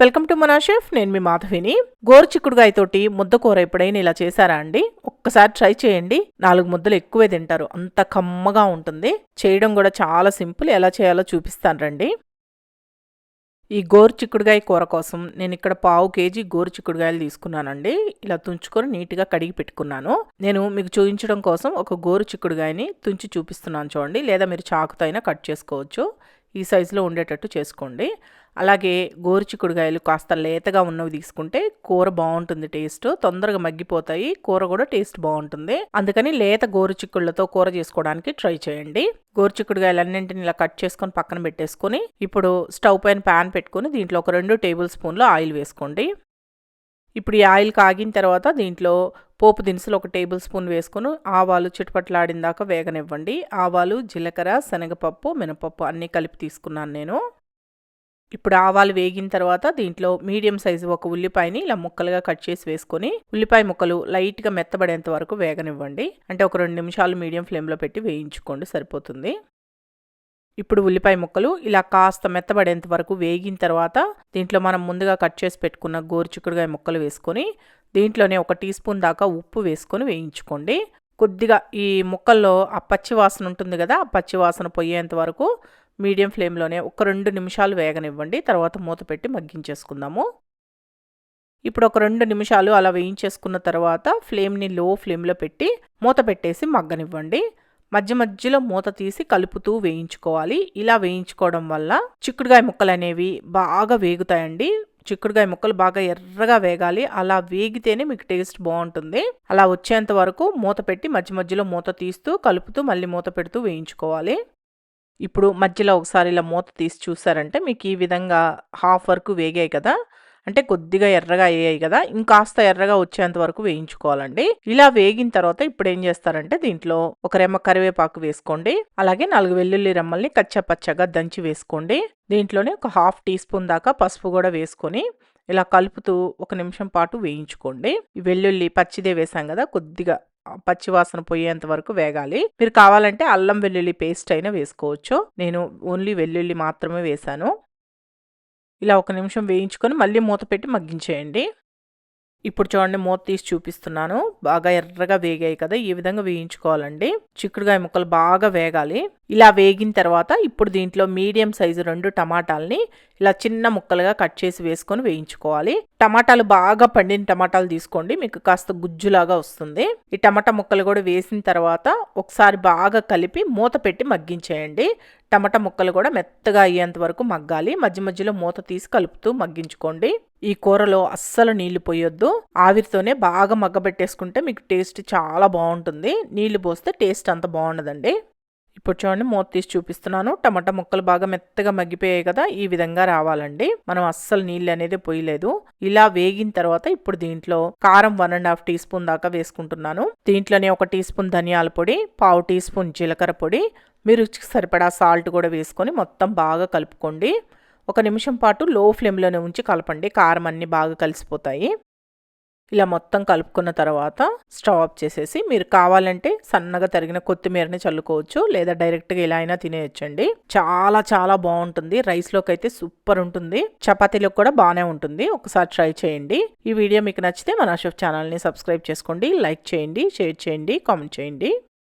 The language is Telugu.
వెల్కమ్ టు మనా షెఫ్ నేను మీ మాధవిని. గోరు చిక్కుడుగాయ తోటి ముద్ద కూర ఎప్పుడైనా ఇలా చేశారా అండి? ఒక్కసారి ట్రై చేయండి. నాలుగు ముద్దలు ఎక్కువే తింటారు. అంత కమ్మగా ఉంటుంది. చేయడం కూడా చాలా సింపుల్. ఎలా చేయాలో చూపిస్తాను రండి. ఈ గోరు చిక్కుడుగాయ కూర కోసం నేను ఇక్కడ పావు కేజీ గోరు చిక్కుడుగాయలు తీసుకున్నానండి. ఇలా తుంచుకొని నీట్గా కడిగి పెట్టుకున్నాను. నేను మీకు చూపించడం కోసం ఒక గోరు చిక్కుడుగాయని తుంచి చూపిస్తున్నాను చూడండి. లేదా మీరు చాకుతో అయినా కట్ చేసుకోవచ్చు. ఈ సైజులో ఉండేటట్టు చేసుకోండి. అలాగే గోరుచిక్కుడుగాయలు కాస్త లేతగా ఉన్నవి తీసుకుంటే కూర బాగుంటుంది టేస్ట్. తొందరగా మగ్గిపోతాయి. కూర కూడా టేస్ట్ బాగుంటుంది. అందుకని లేత గోరుచిక్కుళ్ళతో కూర చేసుకోవడానికి ట్రై చేయండి. గోరుచిక్కుడుకాయలు అన్నింటినీ ఇలా కట్ చేసుకొని పక్కన పెట్టేసుకొని ఇప్పుడు స్టవ్ పైన ప్యాన్ పెట్టుకొని దీంట్లో ఒక రెండు టేబుల్ స్పూన్లు ఆయిల్ వేసుకోండి. ఇప్పుడు ఈ ఆయిల్ కాగిన తర్వాత దీంట్లో పోపు దినుసులు ఒక టేబుల్ స్పూన్ వేసుకొని ఆవాలు చిటపట్లాడిన దాకా వేగనివ్వండి. ఆవాలు జీలకర్ర శనగపప్పు మినపప్పు అన్నీ కలిపి తీసుకున్నాను నేను. ఇప్పుడు ఆవాలు వేగిన తర్వాత దీంట్లో మీడియం సైజు ఒక ఉల్లిపాయని ఇలా ముక్కలుగా కట్ చేసి వేసుకొని ఉల్లిపాయ ముక్కలు లైట్గా మెత్తబడేంత వరకు వేగనివ్వండి. అంటే ఒక రెండు నిమిషాలు మీడియం ఫ్లేమ్లో పెట్టి వేయించుకోండి సరిపోతుంది. ఇప్పుడు ఉల్లిపాయ ముక్కలు ఇలా కాస్త మెత్తబడేంత వరకు వేగిన తర్వాత దీంట్లో మనం ముందుగా కట్ చేసి పెట్టుకున్న గోరుచిక్కుడుగాయ ముక్కలు వేసుకొని దీంట్లోనే ఒక టీ స్పూన్ దాకా ఉప్పు వేసుకొని వేయించుకోండి. కొద్దిగా ఈ ముక్కల్లో ఆ పచ్చి వాసన ఉంటుంది కదా ఆ పచ్చి వాసన పోయేంత వరకు మీడియం ఫ్లేమ్లోనే ఒక రెండు నిమిషాలు వేగనివ్వండి. తర్వాత మూత పెట్టి మగ్గించేసుకుందాము. ఇప్పుడు ఒక రెండు నిమిషాలు అలా వేయించేసుకున్న తర్వాత ఫ్లేమ్ని లో ఫ్లేమ్లో పెట్టి మూత పెట్టేసి మగ్గనివ్వండి. మధ్య మధ్యలో మూత తీసి కలుపుతూ వేయించుకోవాలి. ఇలా వేయించుకోవడం వల్ల చిక్కుడుగాయ ముక్కలు అనేవి బాగా వేగుతాయండి. చిక్కుడుగాయ ముక్కలు బాగా ఎర్రగా వేగాలి. అలా వేగితేనే మీకు టేస్ట్ బాగుంటుంది. అలా వచ్చేంత వరకు మూత పెట్టి మధ్య మధ్యలో మూత తీస్తూ కలుపుతూ మళ్ళీ మూత పెడుతూ వేయించుకోవాలి. ఇప్పుడు మధ్యలో ఒకసారి ఇలా మూత తీసి చూసారంటే మీకు ఈ విధంగా హాఫ్ వరకు వేగాయి కదా. అంటే కొద్దిగా ఎర్రగా అయ్యాయి కదా ఇంకాస్త ఎర్రగా వచ్చేంత వరకు వేయించుకోవాలండి. ఇలా వేగిన తర్వాత ఇప్పుడు ఏం చేస్తారంటే దీంట్లో ఒక రెమ్మ కరివేపాకు వేసుకోండి అలాగే నాలుగు వెల్లుల్లి రెమ్మల్ని కచ్చపచ్చగా దంచి వేసుకోండి. దీంట్లోనే ఒక హాఫ్ టీ స్పూన్ దాకా పసుపు కూడా వేసుకొని ఇలా కలుపుతూ ఒక నిమిషం పాటు వేయించుకోండి. ఈ వెల్లుల్లి పచ్చిదే వేసాం కదా కొద్దిగా పచ్చివాసన పోయేంత వరకు వేగాలి. మీరు కావాలంటే అల్లం వెల్లుల్లి పేస్ట్ అయినా వేసుకోవచ్చు. నేను ఓన్లీ వెల్లుల్లి మాత్రమే వేశాను ఇలా ఒక నిమిషం వేయించుకొని మళ్ళీ మూత పెట్టి మగ్గించేయండి. ఇప్పుడు చూడండి మూత తీసి చూపిస్తున్నాను. బాగా ఎర్రగా వేగాయి కదా ఈ విధంగా వేయించుకోవాలండి. చిక్కుడుగాయ ముక్కలు బాగా వేగాలి. ఇలా వేగిన తర్వాత ఇప్పుడు దీంట్లో మీడియం సైజు రెండు టమాటాలని ఇలా చిన్న ముక్కలుగా కట్ చేసి వేసుకొని వేయించుకోవాలి. టమాటాలు బాగా పండిన టమాటాలు తీసుకోండి మీకు కాస్త గుజ్జులాగా వస్తుంది. ఈ టమాటా ముక్కలు కూడా వేసిన తర్వాత ఒకసారి బాగా కలిపి మూత పెట్టి మగ్గించేయండి. టమాటా ముక్కలు కూడా మెత్తగా అయ్యేంత వరకు మగ్గాలి. మధ్య మధ్యలో మూత తీసి కలుపుతూ మగ్గించుకోండి. ఈ కూరలో అస్సలు నీళ్ళు పోయొద్దు. ఆవిరితోనే బాగా మగ్గబెట్టేసుకుంటే మీకు టేస్ట్ చాలా బాగుంటుంది. నీళ్ళు పోస్తే టేస్ట్ అంత బాగుండదండి. ఇప్పుడు చూడండి మూత తీసి చూపిస్తున్నాను. టమాటా ముక్కలు బాగా మెత్తగా మగ్గిపోయాయి కదా ఈ విధంగా రావాలండి. మనం అస్సలు నీళ్ళు అనేది పోయలేదు. ఇలా వేగిన తర్వాత ఇప్పుడు దీంట్లో కారం one and half teaspoon దాకా వేసుకుంటున్నాను. దీంట్లోనే ఒక టీ స్పూన్ ధనియాల పొడి పావు టీ స్పూన్ జీలకర్ర పొడి మీరు సరిపడా సాల్ట్ కూడా వేసుకొని మొత్తం బాగా కలుపుకోండి. ఒక నిమిషం పాటు లో ఫ్లేమ్లోనే ఉంచి కలపండి. కారం అన్నీ బాగా కలిసిపోతాయి. ఇలా మొత్తం కలుపుకున్న తర్వాత స్టవ్ ఆఫ్ చేసేసి మీరు కావాలంటే సన్నగా తరిగిన కొత్తిమీరని చల్లుకోవచ్చు. లేదా డైరెక్ట్గా ఇలా అయినా తినేయచ్చండి. చాలా చాలా బాగుంటుంది. రైస్లోకి అయితే సూపర్ ఉంటుంది. చపాతీలోకి కూడా బాగానే ఉంటుంది. ఒకసారి ట్రై చేయండి. ఈ వీడియో మీకు నచ్చితే మన అశోక్ ఛానల్ని సబ్స్క్రైబ్ చేసుకోండి. లైక్ చేయండి షేర్ చేయండి కామెంట్ చేయండి.